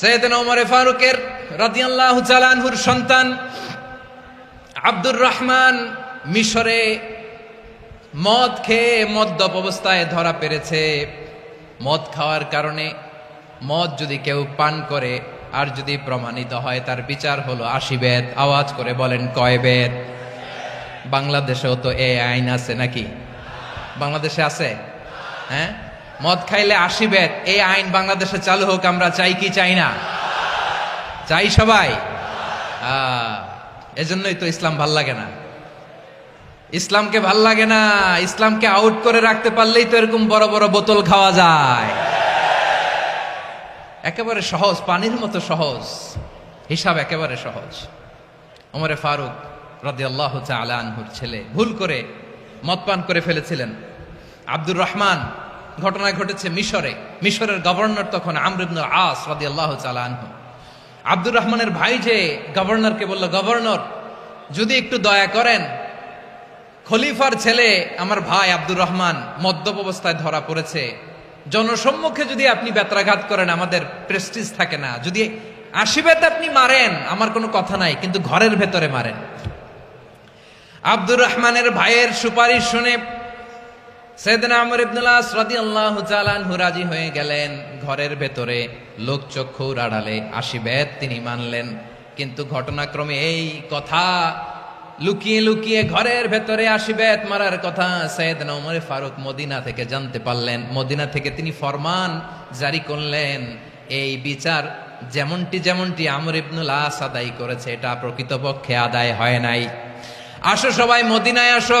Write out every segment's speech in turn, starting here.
সৈয়দিন ওমরে ফারুকের রাদিয়াল্লাহু চালানহুর সন্তান আব্দুর রহমান মিশরে মদ খেয়ে মদ্যপ অবস্থায় ধরা পেরেছে। মদ খাওয়ার কারণে মদ যদি কেউ পান করে, আর যদি প্রমাণিত হয়, তার বিচার হলো আশি আওয়াজ করে বলেন, কয় বেদ? বাংলাদেশেও তো এ আইন আছে নাকি? বাংলাদেশে আছে? হ্যাঁ? মদ খাইলে আশি এই আইন বাংলাদেশে চালু হোক, আমরা চাই কি চাই না। চাই সবাই। এজন্যই তো ইসলাম ভালো লাগে না। ইসলামকে ভালো লাগে না, ইসলামকে আউট করে রাখতে পারলেই তো এরকম বড় বড় বোতল খাওয়া যায়। একেবারে সহজ, পানির মতো সহজ। হিসাব একেবারে সহজ। ওমরে ফারুক রাদিয়াল্লাহ তাআলা আনহুর ছেলে ভুল করে মদ পান করে ফেলেছিলেন। আব্দুর রহমান ঘটনা ঘটেছে মিশরে। মিশরের গভর্নর তখন আমর ইবনে আস তাআলা আনহু। আব্দুর রহমানের ভাই যে গভর্নরকে বলল, গভর্নর, যদি একটু দয়া করেন, খলিফার ছেলে আমার ভাই আব্দুর রহমান মদ্যপ অবস্থায় ধরা পড়েছে। জনসম্মুখে যদি আপনি বেত্রাঘাত করেন, আমাদের প্রেস্টিজ থাকে না। যদি আশীর্বাদ আপনি মারেন, আমার কোনো কথা নাই, কিন্তু ঘরের ভেতরে মারেন। আব্দুর রহমানের ভাইয়ের সুপারিশ শুনে সৈয়দনা আমর ইবনুল্লাহ তাআলা আনহু রাজি হয়ে গেলেন। ঘরের ভেতরে লোক চক্ষুর আড়ালে আশীর্বাদ তিনি মানলেন। কিন্তু ঘটনাক্রমে এই কথা লুকিয়ে লুকিয়ে ঘরের ভেতরে আশীর্বাদ মারার কথা সৈয়দনা ওমর ফারুক মদিনা থেকে জানতে পারলেন। মদিনা থেকে তিনি ফরমান জারি করলেন। এই বিচার যেমনটি যেমনটি আমর ইবনুল আস আদায় করেছে, এটা প্রকৃতপক্ষে আদায় হয় নাই। আসো সবাই, মদিনায় আসো।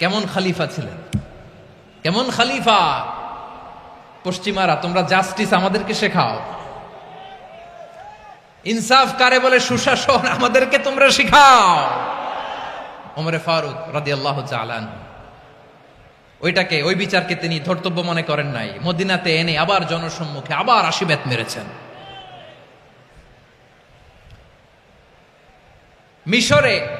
কেমন খালিফা ছিলেন? কেমন খালিফা? পশ্চিমারা, তোমরা জাস্টিস আমাদেরকে শেখাও। ইনসাফ কারে বলে? সুশাসন আমাদেরকে তোমরা শিখাও। ওমরে ফারুক রাদিয়াল্লাহ চালান ওইটাকে, ওই বিচারকে তিনি ধর্তব্য মনে করেন নাই। মদিনাতে এনে আবার জনসম্মুখে আবার আশীর্বাদ মেরেছেন। মিশরে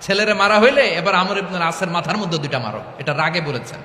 ছেলেরে মারা হইলে এবার আমর ইবনুল আসের মাথার মধ্যে দুইটা মারো। এটা রাগে বলেছেন।